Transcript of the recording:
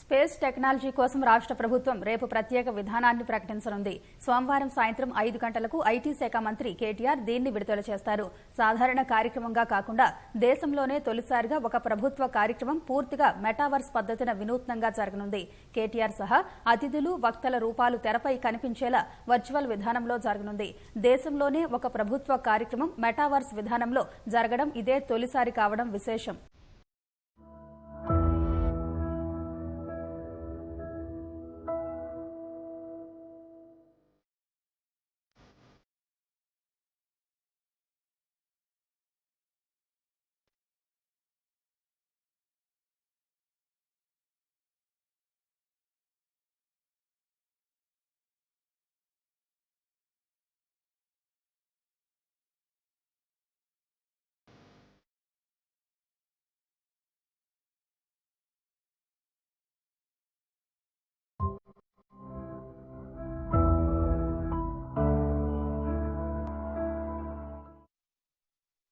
Space technology కోసం రాష్ట్ర ప్రభుత్వం రేపు ప్రత్యేక విధానాన్ని ప్రకటించనుంది. సోమవారం సాయంత్రం ఐదు గంటలకు ఐటీ శాఖ మంత్రి కేటీఆర్ దీన్ని విడుదల చేస్తారు. సాధారణ కార్యక్రమంగా కాకుండా దేశంలోనే తొలిసారిగా ఒక ప్రభుత్వ కార్యక్రమం పూర్తిగా మెటావర్స్ పద్దతిన వినూత్నంగా జరగనుంది. కేటీఆర్ సహా అతిథులు వక్తల రూపాలు తెరపై కనిపించేలా వర్చువల్ విధానంలో జరగనుంది. దేశంలోనే ఒక ప్రభుత్వ కార్యక్రమం మెటావర్స్ విధానంలో జరగడం ఇదే తొలిసారి కావడం విశేషం.